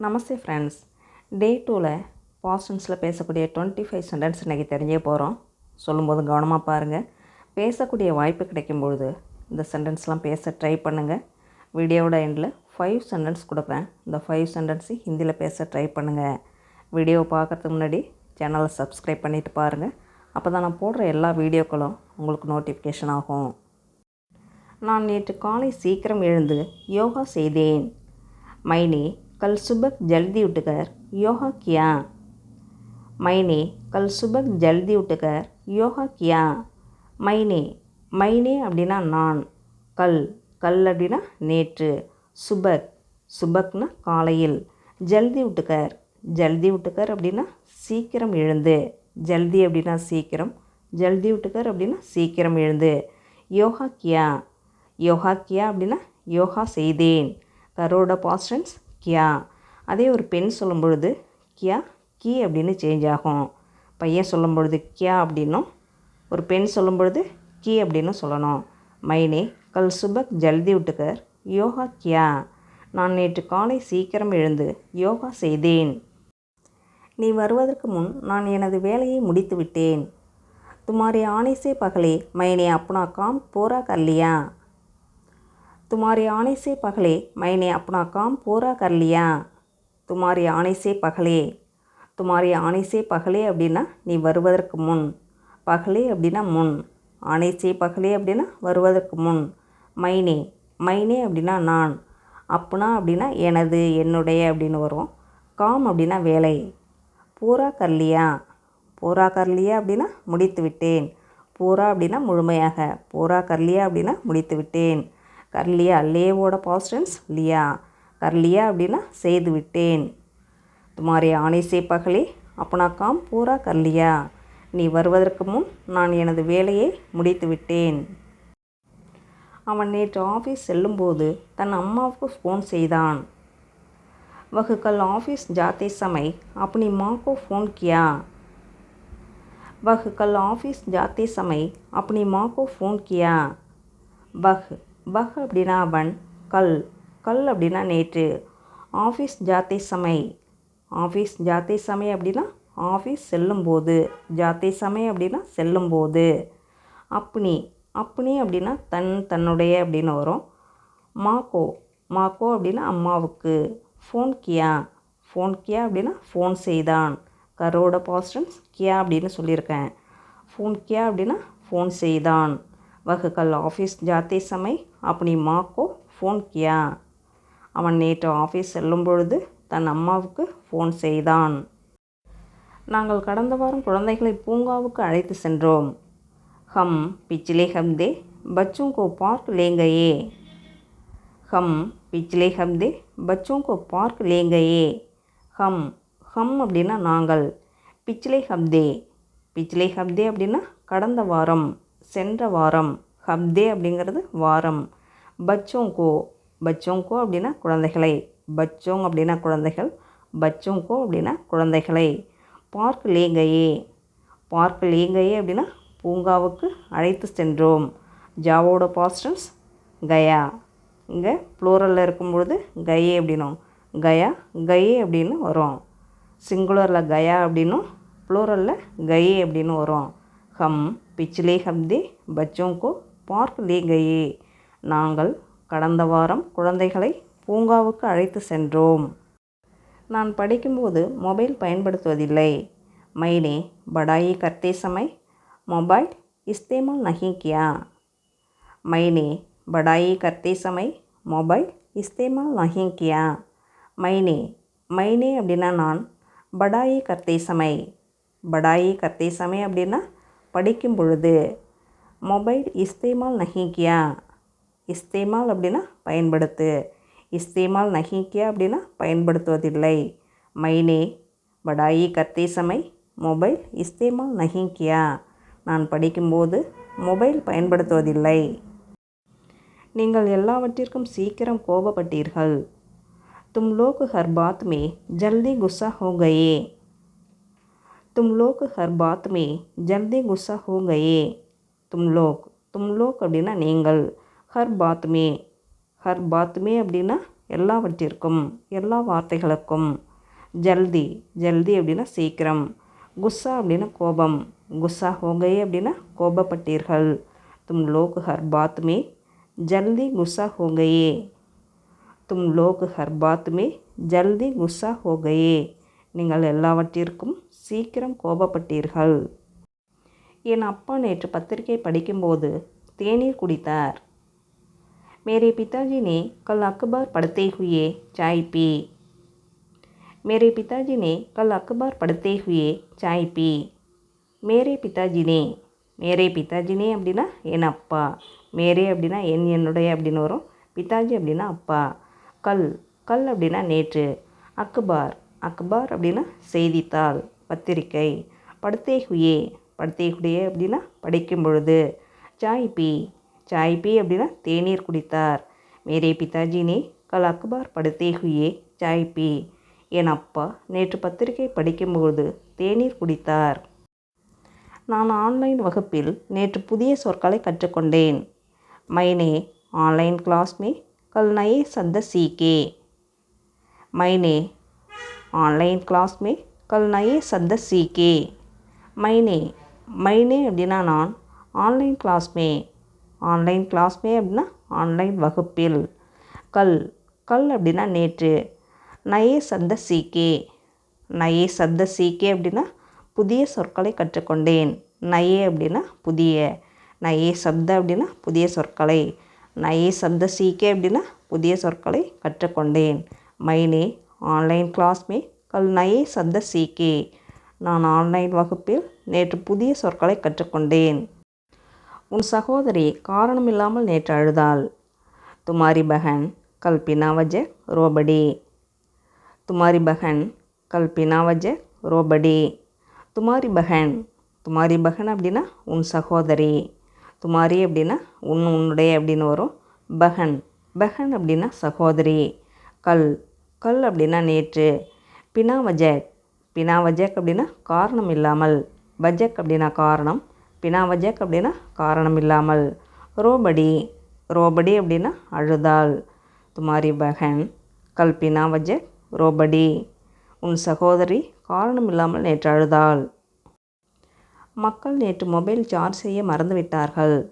நமஸ்தே friends டே டூவில் பாஸ்டன்ஸில் பேசக்கூடிய twenty five sentence இன்றைக்கி தெரிஞ்சே போகிறோம் சொல்லும்போது கவனமாக பாருங்கள் பேசக்கூடிய வாய்ப்பு கிடைக்கும் பொழுது இந்த சென்டென்ஸ்லாம் பேச ட்ரை பண்ணுங்கள் வீடியோவோட எண்டில் ஃபைவ் சென்டென்ஸ் கொடுப்பேன். இந்த ஃபைவ் சென்டென்ஸு ஹிந்தியில் பேச ட்ரை பண்ணுங்கள் வீடியோவை பார்க்குறதுக்கு முன்னாடி சேனலை சப்ஸ்கிரைப் பண்ணிவிட்டு பாருங்கள் அப்போ தான் நான் போடுற எல்லா வீடியோக்களும் உங்களுக்கு நோட்டிஃபிகேஷன் ஆகும். நான் நேற்று காலை சீக்கிரம் எழுந்து யோகா செய்தேன். மைனே கல் சுபக் ஜல்தி உட்டுகர் யோகா கியா. மைனே கல் சுபக் ஜல்தி உட்டுகர் யோகா கியா. மைனே மைனே அப்படின்னா நான். கல் கல் அப்படின்னா நேற்று. சுபக் சுபக்னா காலையில். ஜல்தி விட்டுக்கர் ஜல்தி விட்டுக்கர் அப்படின்னா சீக்கிரம் எழுந்து. ஜல்தி அப்படின்னா சீக்கிரம். ஜல்தி விட்டுக்கர் அப்படின்னா சீக்கிரம் எழுந்து. யோகா கியா. யோகா கியா அப்படின்னா யோகா செய்தேன். கரோட பாஸ்டன்ஸ் கியா. அதே ஒரு பெண் சொல்லும் பொழுது கியா கி அப்படின்னு சேஞ்ச் ஆகும். பையன் சொல்லும் பொழுது கியா அப்படின்னும். ஒரு பெண் சொல்லும் பொழுது கி அப்படின்னு சொல்லணும். மைனே கல் சுபக் ஜல்தி விட்டுக்கர் யோகா கியா. நான் நேற்று காலை சீக்கிரம் எழுந்து யோகா செய்தேன். நீ வருவதற்கு முன் நான் எனது வேலையை முடித்து விட்டேன் துமாரி ஆனேசே பகலே மைனே அப்புனா காம் போரா கல்லியா. तुम्हारे आने से पहले मैंने अपना काम पूरा कर लिया तुम्हारे आने से पहले துமாரி ஆணைசே பகலே அப்படின்னா நீ வருவதற்கு முன் பகலே அப்படின்னா முன் ஆணைசே பகலே அப்படின்னா வருவதற்கு முன் மைனே மைனே அப்படின்னா நான் அப்புனா அப்படின்னா எனது என்னுடைய அப்படின்னு வரும் காம் அப்படின்னா வேலை பூரா கர்லியா பூரா கர்லியா அப்படின்னா முடித்து விட்டேன் பூரா அப்படின்னா முழுமையாக பூரா கர்லியா அப்படின்னா முடித்து விட்டேன் கர்லியா லேவோட பாஸ்டன்ஸ் லியா கர்லியா அப்படின்னா செய்து விட்டேன் துமாரி ஆணைசே பகலே அப்பனா காம் பூரா கர்லியா நீ வருவதற்கு முன் நான் எனது வேலையை முடித்து விட்டேன் அவன் நேற்று ஆஃபீஸ் செல்லும்போது தன் அம்மாவுக்கு ஃபோன் செய்தான் वह कल ऑफिस जाते समय अपनी माँ को फ़ोन किया वह कल ऑफिस जाते समय अपनी माँ को फ़ोन किया वह வஹ் அப்படின்னா அவன் கல். கல் அப்படின்னா நேற்று. ஆஃபீஸ் ஜாத்தே சமை ஆஃபீஸ் ஜாத்தே சமை அப்படின்னா ஆஃபீஸ் செல்லும்போது. ஜாத்தே சமை அப்படின்னா செல்லும்போது. அப்னி. அப்னி அப்படின்னா தன் தன்னுடைய அப்படின்னு வரும். மாக்கோ. மாக்கோ அப்படின்னா அம்மாவுக்கு. ஃபோன் கியா. ஃபோன் கியா அப்படின்னா ஃபோன் செய்தான். கரோட பாஸ்டன்ஸ் கியா அப்படின்னு சொல்லியிருக்கேன். ஃபோன் கியா அப்படின்னா ஃபோன் செய்தான். वह कल ऑफिस जाते समय अपनी माँ को ஃபோன் கியா அவன் நேற்று ஆஃபீஸ் செல்லும் பொழுது தன் அம்மாவுக்கு ஃபோன் செய்தான் நாங்கள் கடந்த வாரம் குழந்தைகளை பூங்காவுக்கு அழைத்து சென்றோம் ஹம் பிச்சிலே ஹம்தே பச்சும் கோ பார்க் லேங்கையே ஹம் பிச்சிலே ஹம்தே பச்சும் கோ பார்க் லேங்கையே ஹம் ஹம் அப்படின்னா நாங்கள் பிச்சிலே ஹப்தே பிச்சிலே ஹப்தே அப்படின்னா கடந்த வாரம் சென்ற வாரம். ஹப்தே அப்படிங்கிறது வாரம். பச்சோங்கோ பச்சோங்கோ அப்படின்னா குழந்தைகளை. பச்சோங் அப்படின்னா குழந்தைகள். பச்சோங்கோ அப்படின்னா குழந்தைகளை. பார்க் லேங்கையே. பார்க் லேங்கையே அப்படின்னா பூங்காவுக்கு அழைத்து சென்றோம். ஜாவோட பாஸ்டன்ஸ் கயா. இங்கே ப்ளூரலில் இருக்கும் பொழுது கயே அப்படின்னும். கயா கயே அப்படின்னு வரும். சிங்குலரில் கயா அப்படின்னும் ப்ளூரலில் கயே அப்படின்னு வரும். ஹம் பிச்லே ஹப்தே பச்சோங்கோ பார்க் லே கயே நாங்கள் கடந்த வாரம் குழந்தைகளை பூங்காவுக்கு அழைத்து சென்றோம். நான் படிக்கும்போது மொபைல் பயன்படுத்துவதில்லை. மைனே படாயி கர்த்தே சமை மொபைல் இஸ்தேமால் நஹி மைனே படாயி கர்த்தே சமை மொபைல் இஸ்தேமால் நஹி மைனே மைனே அப்படின்னா நான் படாயி கர்த்தே சமை படாயி கர்த்தே சமை அப்படின்னா படிக்கும் பொழுது மொபைல் இஸ்தேமால் நஹிக்கியா இஸ்தேமால் அப்படின்னா பயன்படுத்து. இஸ்தேமால் நஹிக்கியா அப்படின்னா பயன்படுத்துவதில்லை. மைனே படாயி கத்தே சமை மொபைல் இஸ்தேமால் நஹிக்கியா நான் படிக்கும்போது மொபைல் பயன்படுத்துவதில்லை. நீங்கள் எல்லாவற்றிற்கும் சீக்கிரம் கோபப்பட்டீர்கள். தும் லோக் ஹர் பாத் மே ஜல்தி குஸ்ஸா ஹோ கயே तुम लोग हर बात में जल्दी गुस्सा हो गए तुम लोग तुम लोग அப்படின்னா நீங்கள் ஹர் பாத்மே ஹர் பாத்மே அப்படின்னா எல்லாவற்றிற்கும் எல்லா வார்த்தைகளுக்கும் ஜல்தி ஜல்தி அப்படின்னா சீக்கிரம் குஸ்ஸா அப்படின்னா கோபம் குஸ்ஸா ஹோகை அப்படின்னா கோபப்பட்டீர்கள் தும் லோக் ஹர் பாத் மே ஜல்தி குஸ்ஸா ஹோகையே தும் லோக் ஹர் பாத் மே ஜல்தி குஸ்ஸா ஹோகையே நீங்கள் எல்லாவற்றிற்கும் சீக்கிரம் கோபப்பட்டீர்கள் என் அப்பா நேற்று பத்திரிகை படிக்கும்போது தேநீர் குடித்தார் मेरे पिताजी ने कल अखबार पढ़ते हुए चाय पी मेरे पिताजी ने कल अखबार पढ़ते हुए चाय पी मेरे पिताजी ने மேரே பிதாஜினே அப்படின்னா என் அப்பா மேரே அப்படின்னா என் என்னுடைய அப்படின்னு வரும் பிதாஜி அப்படின்னா அப்பா கல் கல் அப்படின்னா நேற்று அக்பார் அக்பார் அப்படின்னா செய்தித்தாள் பத்திரிக்கை. படுத்தே ஹுயே படுத்தே ஹுடியே அப்படின்னா படிக்கும் பொழுது. சாய் பி. சாய் பி அப்படின்னா தேநீர் குடித்தார். மேரே பிதாஜினே கல் அக்பார் படுத்தே ஹுயே சாய் பி. என் அப்பா நேற்று பத்திரிகை படிக்கும்பொழுது தேநீர் குடித்தார். நான் ஆன்லைன் வகுப்பில் நேற்று புதிய சொற்களை கற்றுக்கொண்டேன். மைனே ஆன்லைன் கிளாஸ் மே கல் நயே சந்த சீக்கே மைனே ஆன்லைன் கிளாஸ் மே கல் நயே சந்த சீக்கே மைனே மைனே அப்படின்னா நான் ஆன்லைன் கிளாஸ்மே. ஆன்லைன் கிளாஸ்மே அப்படின்னா ஆன்லைன் வகுப்பில். கல் கல் அப்படின்னா நேற்று. நயே சந்த சீக்கே நயே சந்த சீக்கே அப்படின்னா புதிய சொற்களை கற்றுக்கொண்டேன். நயே அப்படின்னா புதிய. நயே சப்த அப்படின்னா புதிய சொற்களை. நயே சப்த சீக்கே அப்படின்னா புதிய சொற்களை கற்றுக்கொண்டேன். மைனே ஆன்லைன் கிளாஸ்மே மே கல் சீக்கி நான் ஆன்லைன் வகுப்பில் நேற்று புதிய சொற்களை கற்றுக்கொண்டேன். உன் சகோதரி காரணமில்லாமல் நேற்று அழுதாள். துமாரி பகன் கல்பினா வஜ ரோபடி. துமாரி பகன் கல்பினா வஜ ரோபடி. துமாரி பகன் துமாரி பகன் அப்படின்னா உன் சகோதரி. துமாரி அப்படின்னா உன் உன்னுடைய அப்படின்னு வரும். பகன் பகன் அப்படின்னா சகோதரி. கல் கல் அப்படின்னா நேற்று. பினா வஜக் பினா வஜக் அப்படின்னா காரணம் இல்லாமல் வஜக் அப்படின்னா காரணம். பினா வஜக் அப்படின்னா காரணம் இல்லாமல் ரோபடி. ரோபடி அப்படின்னா அழுதாள் துமாரி பகன். கல்பினா வஜக் ரோபடி. உன் சகோதரி காரணம் இல்லாமல் நேற்று அழுதாள். மக்கள் நேற்று மொபைல் சார்ஜ் செய்ய மறந்துவிட்டார்கள்.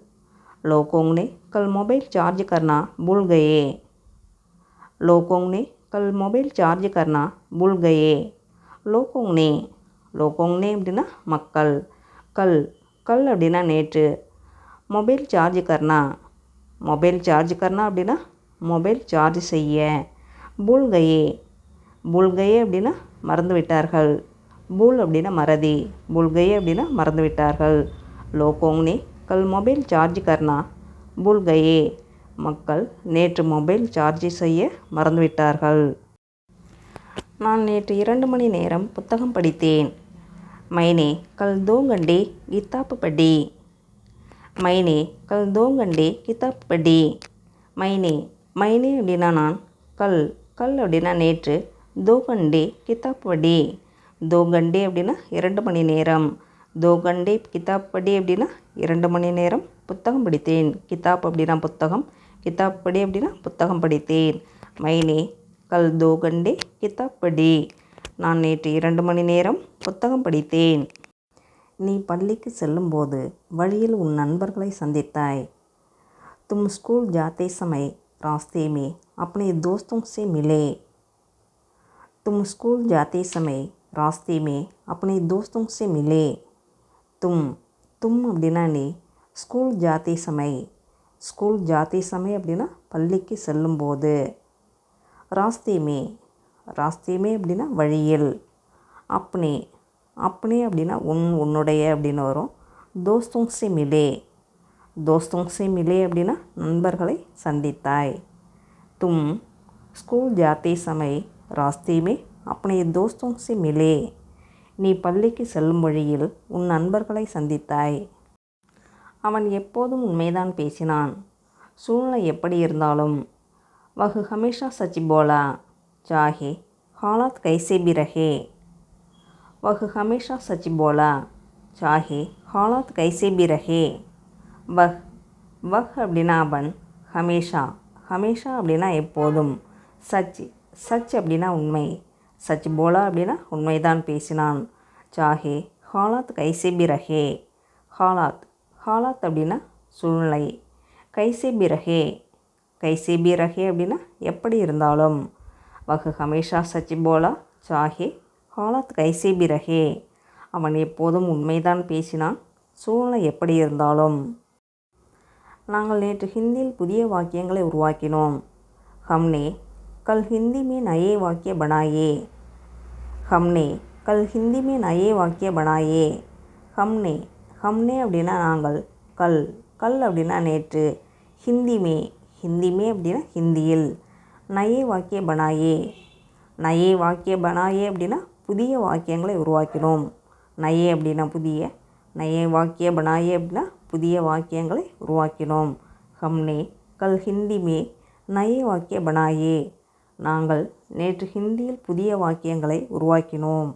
லோகோங்னே கல் மொபைல் சார்ஜ் கர்னா பூல்கையே. லோகோங்னே கல் மொபைல் சார்ஜ் கர்னா புல்கயே லோகோங்னே லோகோங்னே அப்படின்னா மக்கள் கல் கல் அப்படின்னா நேற்று மொபைல் சார்ஜ் கர்னா மொபைல் சார்ஜ் கர்னா அப்படின்னா மொபைல் சார்ஜ் செய்ய புல்கையே புல்கையே அப்படின்னா மறந்து விட்டார்கள் பூல் அப்படின்னா மறதி பூல்கையே அப்படின்னா மறந்து விட்டார்கள் லோகோங்னே கல் மொபைல் சார்ஜ் கர்னா பூல்கையே மக்கள் நேற்று மொபைல் சார்ஜ் செய்ய மறந்துவிட்டார்கள். நான் நேற்று இரண்டு மணி நேரம் புத்தகம் படித்தேன். மைனே கல் தோ கண்டே கித்தாப்பு படி. மைனே கல் தோ கண்டே கித்தாப்பு படி. மைனே மைனே அப்படின்னா நான் கல் கல் அப்படின்னா நேற்று தோ கண்டே கித்தாப் படி. தோ கண்டே அப்படின்னா இரண்டு மணி நேரம். தோ கண்டே கிதாப் படி அப்படின்னா இரண்டு மணி நேரம் புத்தகம் படித்தேன். கித்தாப் அப்படின்னா புத்தகம் கிதாப் படி அப்படின்னா புத்தகம் படித்தேன் மைனே கல் தோ கண்டே கிதாப் படி நான் நேற்று இரண்டு மணி நேரம் புத்தகம் படித்தேன் நீ பள்ளிக்கு செல்லும்போது வழியில் உன் நண்பர்களை சந்தித்தாய் தும் ஸ்கூல் ஜாத்தே சமய் रास्ते में अपने दोस्तों से मिले तुम स्कूल जाते समय रास्ते में अपने दोस्तों से मिले तुम तुम அப்படின்னா நீ ஸ்கூல் ஜாத்தி சமய் ஸ்கூல் ஜாதி சமயம் அப்படின்னா பள்ளிக்கு செல்லும்போது. ராஸ்தீமே. ராஸ்தீமே அப்படின்னா வழியில். அப்னே. அப்னே அப்படின்னா உன் உன்னுடைய அப்படின்னு வரும். தோஸ்துங் சி மிலே. தோஸ்துங் சி மிலே அப்படின்னா நண்பர்களை சந்தித்தாய். தும். ஸ்கூல் ஜாதி சமய ராஸ்தீமே அப்னே தோஸ்துங் சி மிலே. நீ பள்ளிக்கு செல்லும் வழியில் உன் நண்பர்களை சந்தித்தாய். அவன் எப்போதும் உண்மைதான் பேசினான். சூழ்நிலை எப்படி இருந்தாலும். வகு ஹமேஷா சச்சி போலா. சாஹே ஹாலாத் கைசே பி ரஹே வகு ஹமேஷா சச்சி போலா. சாஹே ஹாலாத் கைசே பி ரஹே வஹ் வஹ் அப்படின்னா அவன் ஹமேஷா. ஹமேஷா அப்படின்னா எப்போதும். சச் சச் அப்படின்னா உண்மை. சச் போலா அப்படின்னா உண்மைதான் பேசினான். சாஹே ஹாலாத் கைசே பி ரஹே ஹாலாத் ஹாலாத் அப்படின்னா சூழ்நிலை. கைசே பிறகே கைசே பிறகே அப்படின்னா எப்படி இருந்தாலும். வகு ஹமேஷா சச்சிபோலா சாஹே. ஹாலாத் கைசே பிறகே அவன் எப்போதும் உண்மைதான் பேசினான். சூழ்நிலை எப்படி இருந்தாலும். நாங்கள் நேற்று ஹிந்தியில் புதிய வாக்கியங்களை உருவாக்கினோம். ஹம்னே கல் ஹிந்தி மே நயே வாக்கிய பனாயே. ஹம்னே கல் ஹிந்தி மே நயே வாக்கிய பனாயே. ஹம்னே ஹம்னே அப்படின்னா நாங்கள் கல். கல் அப்படின்னா நேற்று. ஹிந்திமே ஹிந்திமே அப்படின்னா ஹிந்தியில். நயே வாக்கிய பனாயே. நயே வாக்கிய பனாயே அப்படின்னா புதிய வாக்கியங்களை உருவாக்கினோம். நயே அப்படின்னா புதிய. நயே வாக்கிய பனாயே அப்படின்னா புதிய வாக்கியங்களை உருவாக்கினோம். ஹம்னே கல் ஹிந்தி மே. நயே வாக்கிய பனாயே. நாங்கள் நேற்று ஹிந்தியில் புதிய வாக்கியங்களை உருவாக்கினோம்.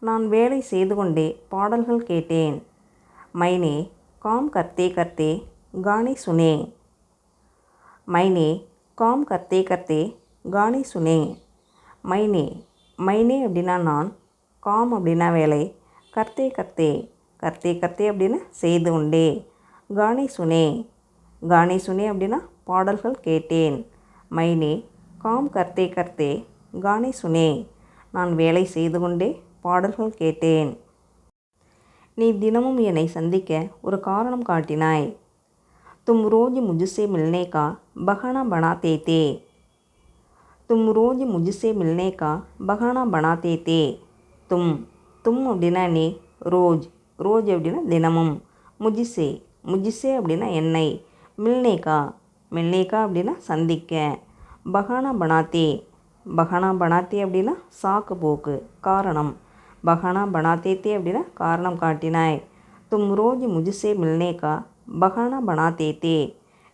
நான் வேலை செய்து கொண்டே பாடல்கள் கேட்டேன். மைனே காம் கர்த்தே கர்த்தே கானே சுனே. மைனே காம் கர்த்தே கர்த்தே கானே சுனே. மைனே மைனே அப்படின்னா நான் காம் அப்படின்னா வேலை கர்த்தே கர்த்தே கர்த்தே கர்த்தே அப்படின்னு செய்து கொண்டே கானே சுனே. கானே சுனே அப்படின்னா பாடல்கள் கேட்டேன். மைனே காம் கர்த்தே கர்த்தே கானே சுனே. நான் வேலை செய்து கொண்டே பாடல்கள் கேட்டேன். நீ தினமும் என்னை சந்திக்க ஒரு காரணம் காட்டினாய். தும் ரோஜ் முஜுசே மில்னே கா பஹானா பனாத்தே தே தும் ரோஜ் முஜுசே மில்னே கா பஹானா பனாத்தே தே தும் தும் அப்படின்னா நீ ரோஜ் ரோஜ் அப்படின்னா தினமும். முஜிசே முஜிசே அப்படின்னா என்னை. மில்னேகா மில்னேகா அப்படின்னா சந்திக்க. பகானா பனாத்தே பகானா பனாத்தே அப்படின்னா சாக்கு போக்கு காரணம். பஹானா பனாத்தே தே அப்படின்னா காரணம் காட்டினாய் தும் ரோஜ் முஜிசே மில்னேகா பஹானா பனாத்தே தே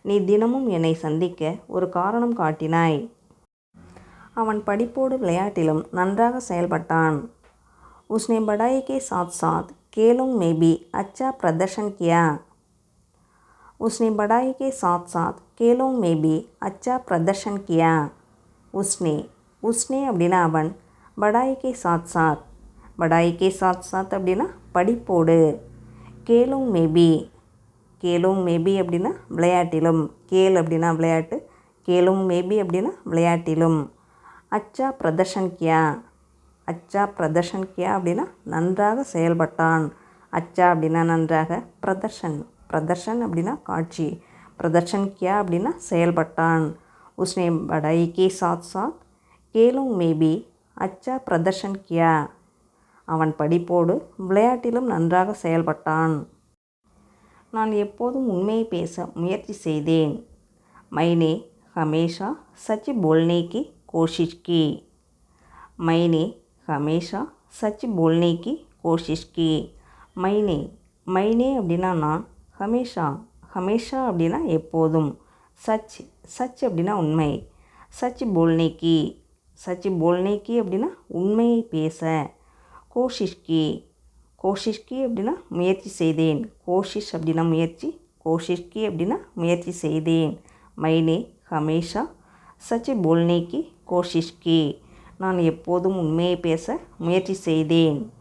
நீ தினமும் என்னை சந்திக்க ஒரு காரணம் காட்டினாய் அவன் படிப்போடு விளையாட்டிலும் நன்றாக செயல்பட்டான் उसने पढ़ाई के साथ साथ खेलों में भी अच्छा प्रदर्शन किया उसने पढ़ाई के साथ साथ खेलों में भी अच्छा प्रदर्शन किया उसने उसने அப்படின்னா அவன் படாய் கே சாத் சாத் படாய் கே சாத் சாத் அப்படின்னா படிப்போடு. கேலும் மேபி. கேலும் மேபி அப்படின்னா விளையாட்டிலும். கேல் அப்படின்னா விளையாட்டு. கேலும் மேபி அப்படின்னா விளையாட்டிலும். அச்சா பிரதர்ஷன் கியா. அச்சா பிரதர்ஷன் கியா அப்படின்னா நன்றாக செயல்பட்டான். அச்சா அப்படின்னா நன்றாக பிரதர்ஷன். பிரதர்ஷன் அப்படின்னா காட்சி. பிரதர்ஷன் கியா அப்படின்னா செயல்பட்டான். உஸ்னே படாய்கே சாத் சாத் கேலும் மேபி. அச்சா பிரதர்ஷன் கியா. அவன் படிப்போடு விளையாட்டிலும் நன்றாக செயல்பட்டான். நான் எப்போதும் உண்மையை பேச முயற்சி செய்தேன். மைனே ஹமேஷா சச் போல்னே கி கோஷிஷ் கி மைனே ஹமேஷா சச் போல்னே கி கோஷிஷ் கி மைனே மைனே அப்படின்னா நான் ஹமேஷா ஹமேஷா அப்படின்னா எப்போதும் சச் சச் அப்படின்னா உண்மை. சச் போல்னே கி சச் போல்னே கி அப்படின்னா உண்மையை பேச. கோஷிஷ்கி. கோஷிஷ்கி அப்படின்னா முயற்சி செய்தேன். கோஷிஷ் அப்படின்னா முயற்சி. கோஷிஷ்கி அப்படின்னா முயற்சி செய்தேன். மைனே ஹமேஷா சச்சி போல்னேக்கு கோஷிஷ்கி. நான் எப்போதும் உண்மையை பேச முயற்சி செய்தேன்.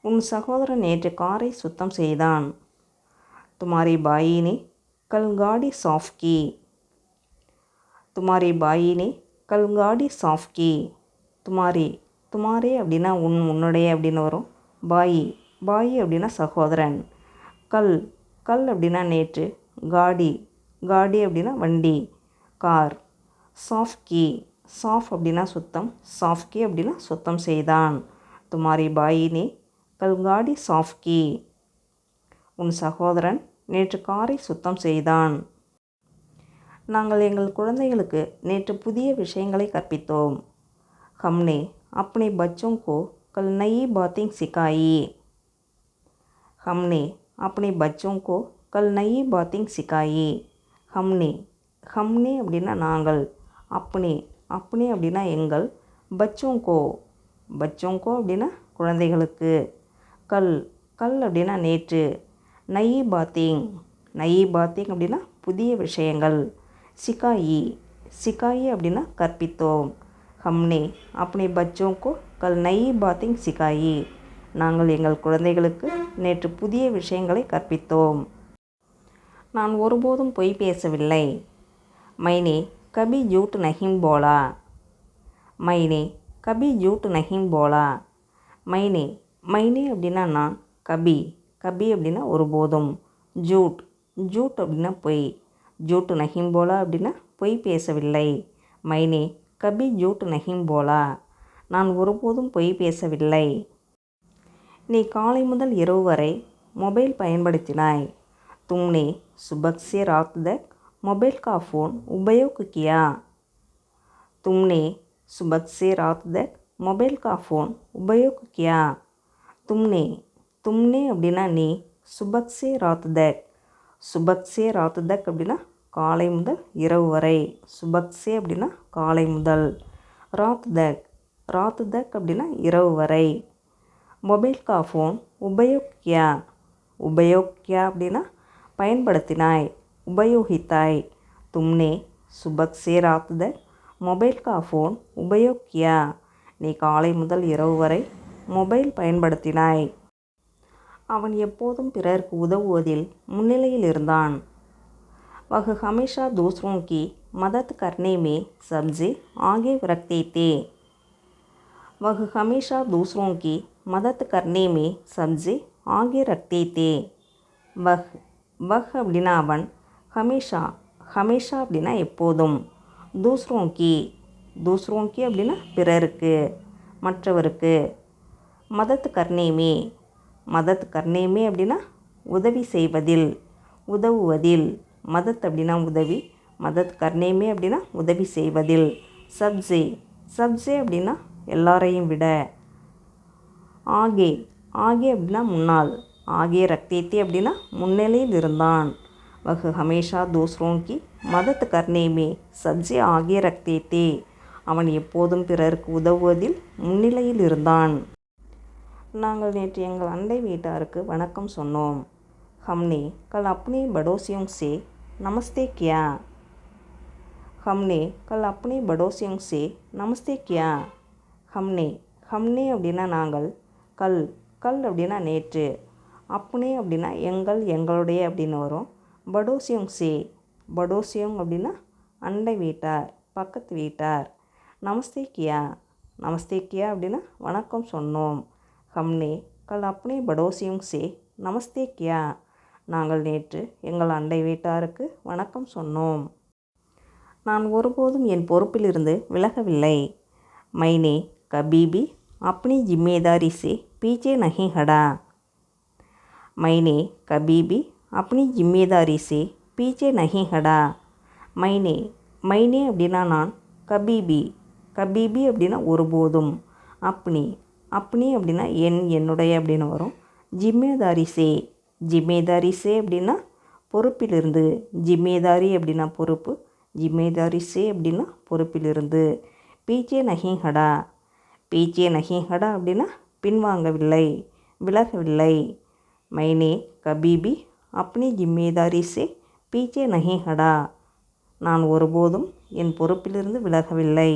உன் சகோதரன் நேற்று காரை சுத்தம் செய்தான். துமாரி பாயினே கல்காடி சாஃப்கி. துமாரி பாயினே கல்காடி சாஃப்கி. துமாரி துமாரே அப்படின்னா உன் உன்னுடைய அப்படின்னு வரும். பாயி பாயி அப்படின்னா சகோதரன். கல் கல் அப்படின்னா நேற்று. காடி காடி அப்படின்னா வண்டி. கார் சாஃப் கீ சாஃப் அப்படின்னா சுத்தம். சாஃப் கீ அப்படின்னா சுத்தம் செய்தான். துமாரி பாயினி கல்காடி சாஃப் கீ உன் சகோதரன் நேற்று காரை சுத்தம் செய்தான். நாங்கள் எங்கள் குழந்தைகளுக்கு நேற்று புதிய விஷயங்களை கற்பித்தோம். ஹம்னே अपने बच्चों को कल नई बातें सिखाई हमने अपने बच्चों को कल नई बातें सिखाई हमने हमने அப்படின்னா நாங்கள் அப்பனே அப்பனே அப்படின்னா எங்கள் பச்சோங்கோ பச்சோங்கோ அப்படின்னா குழந்தைகளுக்கு கல் கல் அப்படின்னா நேற்று நயி பாத்திங் நயி பாத்திங் அப்படின்னா புதிய விஷயங்கள் சிகாயி சிக்காயி அப்படின்னா கற்பித்தோம் ஹம்னே அப்னே பச்சோங்கோ கல் நயி பாத்திங் சிகாயி நாங்கள் எங்கள் குழந்தைகளுக்கு நேற்று புதிய விஷயங்களை கற்பித்தோம் நான் ஒருபோதும் பொய் பேசவில்லை மைனே கபி ஜூட் நஹிம் போலா மைனே கபி ஜூட் நஹிம் போலா மைனே மைனே அப்படின்னா நான் கபி கபி அப்படின்னா ஒருபோதும் ஜூட் ஜூட் அப்படின்னா பொய் ஜூட் நஹிம் போலா அப்படின்னா பொய் பேசவில்லை மைனே கபி ஜூட் நஹிம் போலா நான் ஒருபோதும் பொய் பேசவில்லை நீ காலை முதல் இரவு வரை மொபைல் பயன்படுத்தினாய் तुमने सुबह से रात तक मोबाइल का फ़ोन उपयोग किया तुमने सुबह से रात तक मोबाइल का फ़ोन उपयोग किया तुमने तुमने அப்படின்னா நீ சுபக் சே ராத் தக் சுபக் சே ராத் தக் அப்படின்னா காலை முதல் இரவு வரை. சுபக்ஸே அப்படின்னா காலை முதல். ராத் தக். ராத் தக் அப்படின்னா இரவு வரை. மொபைல் கா ஃபோன் உபயோகியா. அப்படின்னா பயன்படுத்தினாய். உபயோகித்தாய். தும்னே சுபக்ஸே ராத் தக். மொபைல் கா ஃபோன் உபயோக்கியா நீ காலை முதல் இரவு வரை மொபைல் பயன்படுத்தினாய். அவன் எப்போதும் பிறருக்கு உதவுவதில் முன்னிலையில் இருந்தான். वह हमेशा दूसरों की मदद करने में सबसे आगे रखते थे वह हमेशा दूसरों की मदद करने में सबसे आगे रखते थे वह वह அப்படின்னா அவன் ஹமேஷா ஹமேஷா அப்படின்னா எப்போதும் தூஸ்ரோங்கி தூஸ்ரோங்கி அப்படின்னா பிறருக்கு மற்றவருக்கு மதத் கர்ணேமே மதத் கர்ணேமே அப்படின்னா உதவி செய்வதில் உதவுவதில் மதத் அப்படின்னா உதவி மதத் கர்ணேமே அப்படின்னா உதவி செய்வதில். சப்ஜே சப்ஜே அப்படின்னா எல்லாரையும் விட. ஆகே ஆகே அப்படின்னா முன்னாள் ஆகே ரக்தேத்தி அப்படின்னா முன்னிலையில் இருந்தான். வகு ஹமேஷா தூஸ்ரோங்கி மதத் கர்ணேமே சப்ஜே ஆகே ரக்தேத்தே அவன் எப்போதும் பிறருக்கு உதவுவதில் முன்னிலையில் இருந்தான். நாங்கள் நேற்று எங்கள் அண்டை வீட்டாருக்கு வணக்கம் சொன்னோம். ஹம்னே கல் அப்னே படோசியோங் சே नमस्ते किया हमने कल अपने पड़ोसियों से नमस्ते किया हमने हमने அப்படின்னா நாங்கள் கல் கல் அப்படின்னா நேற்று அப்னே அப்படின்னா எங்கள் எங்களுடைய அப்படின்னு வரும் படோசியம் சே படோசியம் அப்படின்னா அண்டை வீட்டார் பக்கத்து வீட்டார் நமஸ்தே கியா நமஸ்தே கியா அப்படின்னா வணக்கம் சொன்னோம் ஹம்னே கல் அப்னே படோசியம் சே நமஸ்தே கியா நாங்கள் நேற்று எங்கள் அண்டை வீட்டாருக்கு வணக்கம் சொன்னோம். நான் ஒருபோதும் என் பொறுப்பிலிருந்து விலகவில்லை. மைனே கபீபி அப்னி ஜிம்மேதாரி சே பீச்சே நஹி ஹடா மைனே கபீபி அப்னி ஜிம்மேதாரி சே பீச்சே நஹி ஹடா மைனே மைனே அப்படின்னா நான் கபீபி கபீபி அப்படின்னா ஒருபோதும். அப்னி அப்னி அப்படின்னா என் என்னுடைய அப்படின்னு வரும். ஜிம்மேதாரி சே ஜிம்மேதாரி சே அப்படின்னா பொறுப்பிலிருந்து. ஜிம்மேதாரி அப்படின்னா பொறுப்பு. ஜிம்மேதாரி சே அப்படின்னா பொறுப்பிலிருந்து. பீச்சே நஹி ஹடா பீச்சே நஹி ஹடா அப்படின்னா பின்வாங்கவில்லை விலகவில்லை. மைனே கபீபி அப்னி ஜிம்மேதாரி சே பீச்சே நஹி ஹடா நான் ஒருபோதும் என் பொறுப்பிலிருந்து விலகவில்லை.